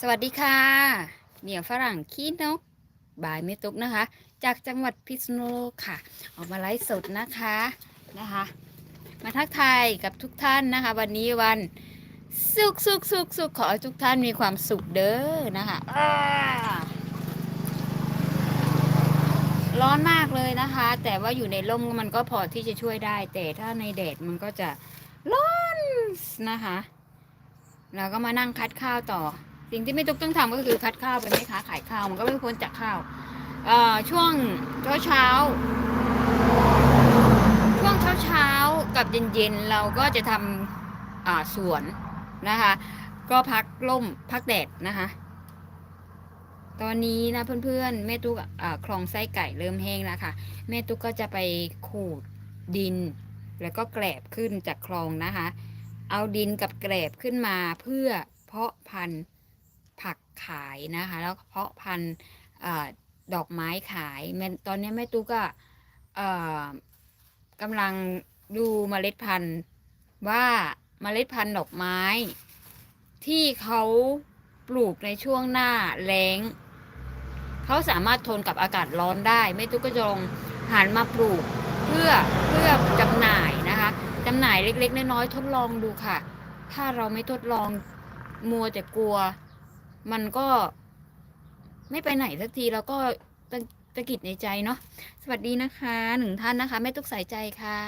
สวัสดีค่ะ เหมียวฝรั่งขี้นก บายเมตุกนะคะ จากจังหวัดพิษณุโลกค่ะ ออกมาไลฟ์สดนะคะนะคะ มาทักทายกับทุกท่านนะคะ วันนี้วันสุขสุขสุขสุขขอให้ทุกท่านมีความสุขเด้อนะคะร้อนมากเลยนะคะ แต่ว่าอยู่ในร่มมันก็พอที่จะช่วยได้ แต่ถ้าในแดดมันก็จะร้อนนะคะ เราก็มานั่งคัดข้าวต่อ สิ่งที่ไม่ตุ๊กต้องทำก็คือคัดข้าวเป็นแม่ค้าขายข้าวมันก็ไม่พ้นจากข้าวเอ่อช่วงเช้าเช้าช่วงเช้าเช้ากับเย็นๆเราก็จะทำอ่าสวนนะคะ ก็พักล่มพักแดดนะคะ ตอนนี้นะเพื่อนๆแม่ตุ๊กคลองไส้ไก่เริ่มแห้งแล้วค่ะแม่ตุ๊กก็จะไปขูดดิน แล้วก็แกลบขึ้นจากคลองนะคะ เอาดินกับแกลบขึ้นมาเพื่อเพาะพันธุ์ ผักขายนะคะ แล้วเพาะพันธุ์ดอกไม้ขายแม่ตอนนี้แม่ตุ๊กก็กำลังดูเมล็ดพันธุ์ว่าเมล็ดพันธุ์ดอกไม้ ที่เขาปลูกในช่วงหน้าแล้งเขาสามารถทนกับอากาศร้อนได้แม่ตุ๊กก็จงหันมาปลูกเพื่อเพื่อจำหน่ายนะคะจำหน่ายเล็ก ๆ น้อยๆทดลองดูค่ะ ถ้าเราไม่ทดลองมัวแต่กลัว มันก็ไม่ไปไหนสักทีแล้วก็ตะตะกิดในใจเนาะสวัสดีนะคะหนึ่งท่านนะคะแม่ตุ๊กสายใจค่ะ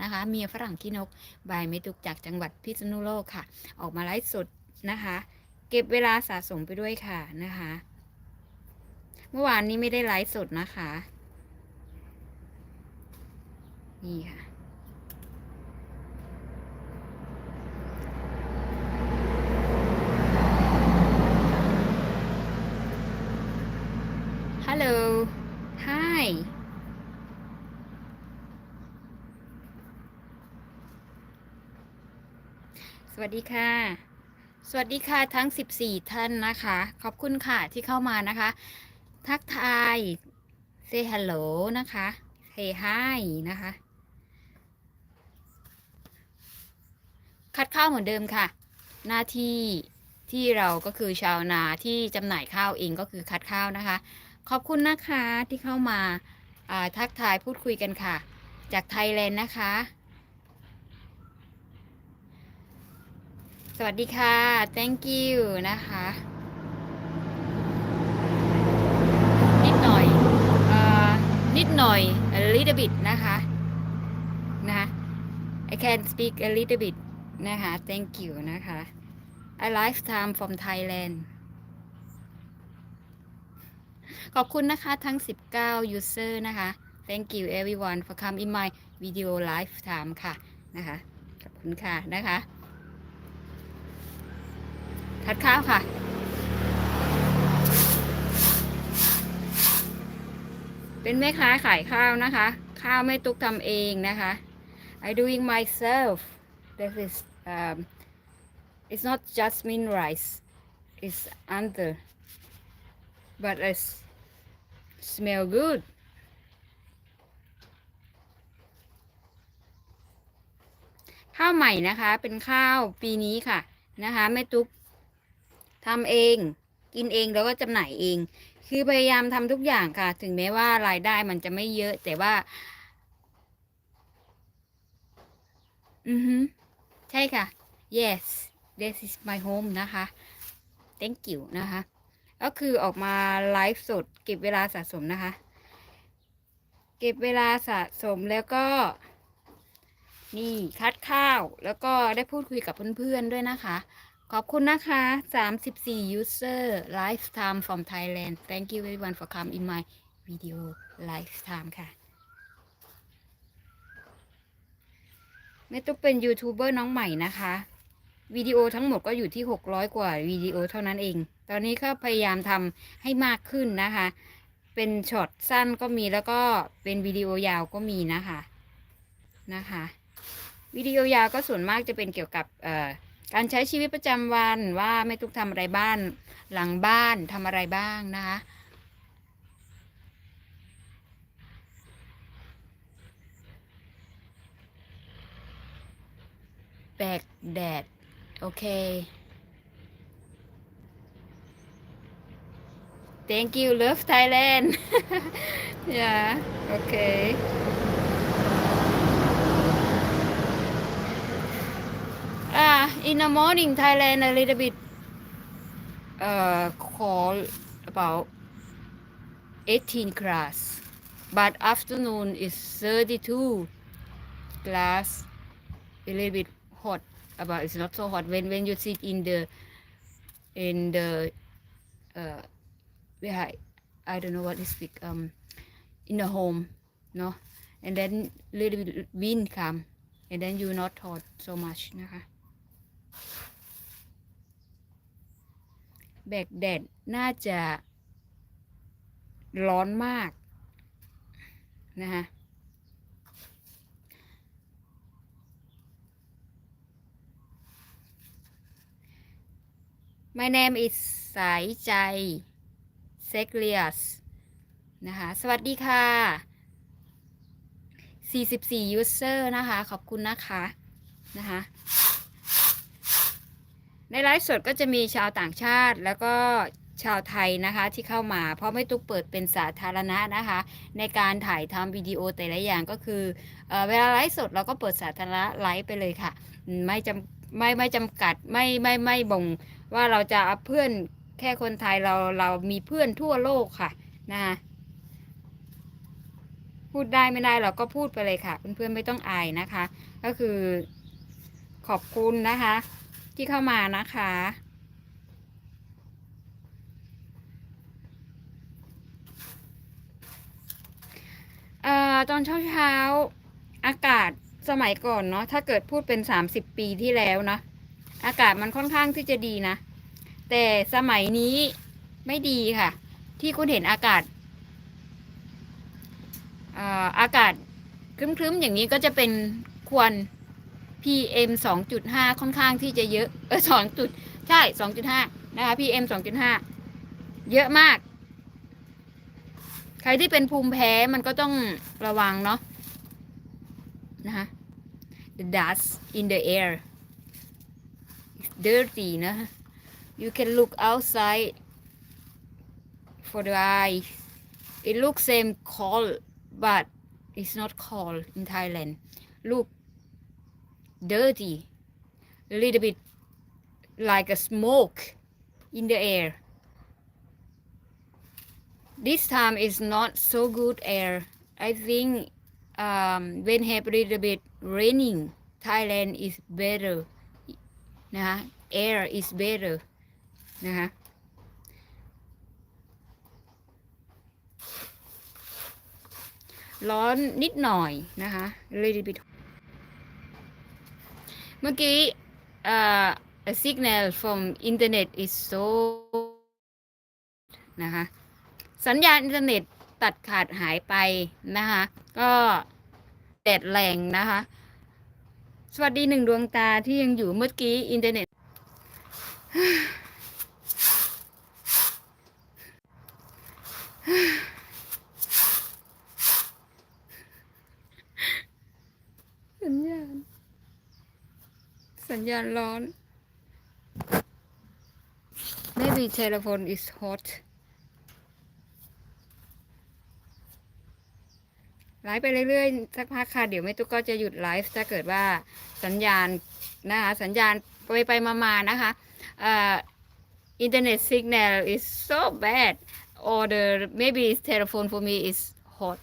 นะคะเมียฝรั่งขี้นกบายแม่ตุ๊กจากจังหวัดพิษณุโลกค่ะ ออกมาไลฟ์สดนะคะ เก็บเวลาสะสมไปด้วยค่ะนะคะ เมื่อวานนี้ไม่ได้ไลฟ์สดนะคะ นี่ค่ะ ฮัลโหล Hi ส วัสดีค่ะ สวัสดีค่ะทั้ง 14 ท่านนะคะ ขอบคุณค่ะที่เข้ามานะคะ ทักทาย say hello นะคะ say hi นะคะ คัดข้าวเหมือนเดิมค่ะ หน้าที่ที่เราก็คือชาวนาที่จำหน่ายข้าวเองก็คือคัดข้าวนะคะ ขอบคุณนะคะที่เข้ามาาทักทายพูดคุยกันค่ะ จากไทยแลนด์นะคะ สวัสดีค่ะ thank you นะคะนิดหน่อยออนิดหน่อย a little bit นะคะนะคะ I can speak a little bit นะคะ thank you นะคะ a lifetime from Thailand ขอบคุณนะคะทั้ง 19 user นะคะ thank you everyone for come in my video lifetime ค่ะนะคะ ขอบคุณค่ะนะคะ ทัดข้าวค่ะ เป็นแม่ค้าขายข้าวนะคะ ข้าวไม่ตุกทำเองนะคะ I doing myself this is um, it's not jasmine rice it's under but it's smell good ข้าวใหม่นะคะ เป็นข้าวปีนี้ค่ะนะคะแม่ตุ๊ก ทำเอง กินเองแล้วก็จำหน่ายเอง คือพยายามทำทุกอย่างค่ะ ถึงแม้ว่ารายได้มันจะไม่เยอะ แต่ว่า อือฮึใช่ค่ะ yes this is my home นะคะ thank you นะคะ ก็คือออกมาไลฟ์สด เก็บเวลาสะสมนะคะ เก็บเวลาสะสมแล้วก็ นี่คัดข้าว แล้วก็ได้พูดคุยกับเพื่อนๆด้วยนะคะ ขอบคุณนะคะ 34 user lifetime from Thailand thank you everyone for come in my video lifetime ค่ะแม่ตุ๊กเป็นยูทูบเบอร์น้องใหม่นะคะวิดีโอทั้งหมดก็อยู่ที่ 600 กว่าวิดีโอเท่านั้นเอง ตอนนี้ก็พยายามทำให้มากขึ้นนะคะ เป็นช็อตสั้นก็มีแล้วก็เป็นวิดีโอยาวก็มีนะคะนะคะ วิดีโอยาวก็ส่วนมากจะเป็นเกี่ยวกับเอ่อ การใช้ชีวิตประจำวันว่าแม่ตุ๊กทำอะไรบ้านหลังบ้านทำอะไรบ้างนะคะแบกแดด โอเค thank you love Thailand yeah okay in the morning Thailand a little bit uh, cold about 18 class but afternoon is 32 glass a little bit hot about it's not so hot when when you sit in the in the uh where I, I don't know what is big um in the home no and then little bit wind come and then you not hot so much นะคะ แบกแดดน่าจะร้อนมากนะคะ My name is สายใจเซกเลียสนะคะ สวัสดีค่ะ 44 user นะคะ ขอบคุณนะคะ นะคะ ในไลฟ์สดก็จะมีชาวต่างชาติแล้วก็ชาวไทยนะคะที่เข้ามา เพราะไม่ตุกเปิดเป็นสาธารณะนะคะ ในการถ่ายทำวิดีโอแต่ละอย่างก็คือเอเวลาไลฟ์สดเราก็เปิดสาธารณะไลฟ์ไปเลยค่ะ ไม่จำไม่ไม่จำกัดไม่ไม่ไม่บ่ง ว่าเราจะเอาเพื่อนแค่คนไทยเราเรามีเพื่อนทั่วโลกค่ะนะคะพูดได้ไม่ได้เราก็พูดไปเลยค่ะ เพื่อนๆไม่ต้องอายนะคะ ก็คือขอบคุณนะคะ ที่เข้ามานะคะ เอ่อตอนเช้าเช้าๆอากาศสมัยก่อนเนาะถ้าเกิดพูดเป็นสามสิบปีที่แล้วนะอากาศมันค่อนข้างที่จะดีนะ แต่สมัยนี้ไม่ดีค่ะ ที่คุณเห็นอากาศเอ่ออากาศครึ้มๆอย่างนี้ก็จะเป็นควัน PM 2.5 ค่อนข้างที่จะเยอะเออ2จุดใช่ 2.5 นะคะ PM 2.5 เยอะมาก ใครที่เป็นภูมิแพ้มันก็ต้องระวังเนาะนะคะ the dust in the air is dirty นะ you can look outside for the eye it looks same cold but it's not cold in Thailand look dirty a little bit like a smoke in the air this time is not so good air i think um, when have a little bit raining thailand is better นะคะ air is better นะคะร้อนนิดหน่อยนะคะ little bit เมื่อกี้เอ่อ a signal from internet is so นะคะ สัญญาณอินเทอร์เน็ตตัดขาดหายไปนะคะ ก็แดดแรงนะคะ สวัสดีหนึ่งดวงตาที่ยังอยู่เมื่อกี้อินเทอร์เน็ต สัญญาณ สั ญญาณร้อน maybe telephone is hot ไลฟ์ไปเรื่อยๆ สักพักค่ะ เดี๋ยวแม่ตุ๊กก็จะหยุดไลฟ์ถ้าเกิดว่าสัญญาณนะคะสัญญาณไปไปมาๆนะคะเอ่อ internet signal is so bad or the maybe it's telephone for me is hot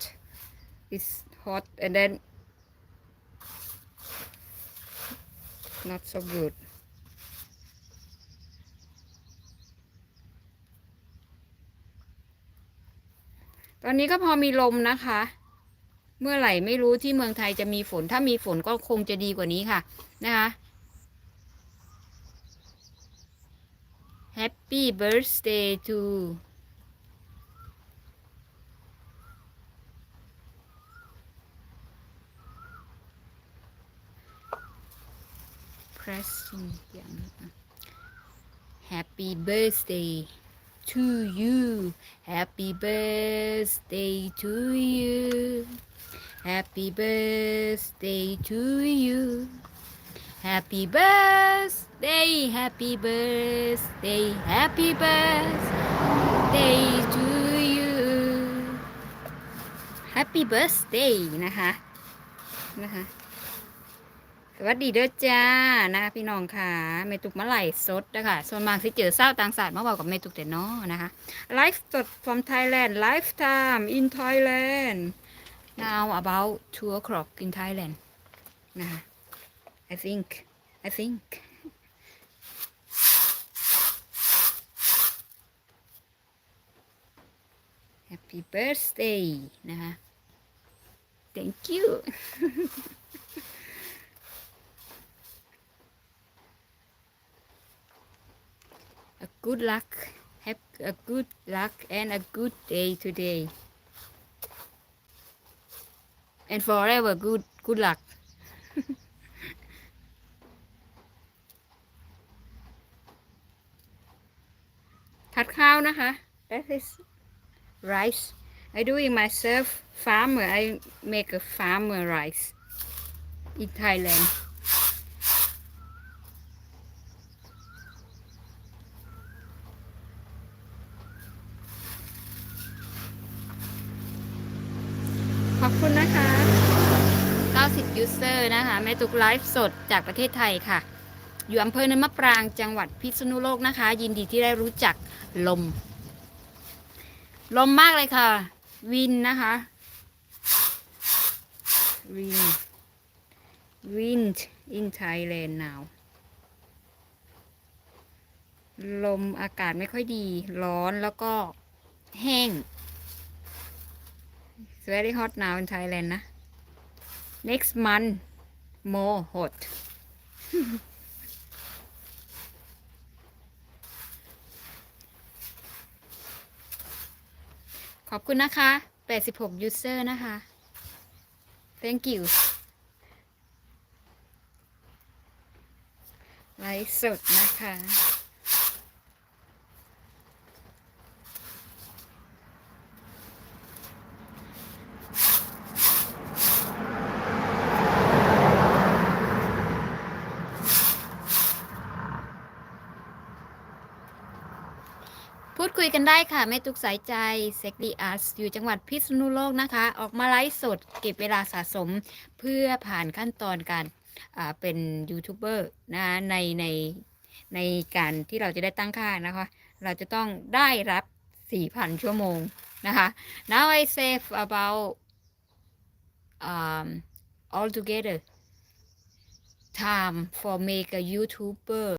is hot and then not so good ตอนนี้ก็พอมีลมนะคะ เมื่อไหร่ไม่รู้ที่เมืองไทยจะมีฝน ถ้ามีฝนก็คงจะดีกว่านี้ค่ะ นะคะ Happy birthday to Preston อย่างนี้อ่ ะ Happy birthday to you Happy birthday to you Happy birthday to you Happy birthday Happy birthday Happy birthday to you Happy birthday นะคะนะคะ สวัสดีเด้อจ้านะคะพี่น้องค่ะเมตุกมาไหลฟ์สดนะคะส่วนมากที่เจอเศร้าวต่างศาสตร์มาบอกกับเมตุกแต่นาะนะคะไลฟ์สด from Thailand lifetime in Thailand now about two o'clock in Thailand นะคะ I think I think Happy birthday นะคะ thank you good luck. Have a good luck and a good day today. And forever good good luck. That is rice. I doing myself farmer. I make a farmer rice in Thailand. ขอบคุณนะคะ 90 ยูเซอร์นะคะ แม่ตุกไลฟ์สดจากประเทศไทยค่ะ อยู่อำเภอเนินมะปรางจังหวัดพิษณุโลกนะคะ ยินดีที่ได้รู้จักลม ลมมากเลยค่ะ วินนะคะวิน wind in Thailand now ลมอากาศไม่ค่อยดี ร้อนแล้วก็แห้ง It's very hot now in Thailand นะ next month more hot ขอบคุณนะคะ 86 user นะคะ thank you ไลฟ์สดนะคะ พูดคุยกัน ได้ค่ะแม่ตุกสายใจเซกดีอาร์ตอยู่จังหวัดพิษณุโลกนะคะ ออกมาไลฟ์สดเก็บเวลาสะสมเพื่อผ่านขั้นตอนการเป็นยูทูบเบอร์นะคะในในในการที่เราจะได้ตั้งค่านะคะ เราจะต้องได้รับ 4,000 ชั่วโมงนะคะ now I save about um altogether time for make a YouTuber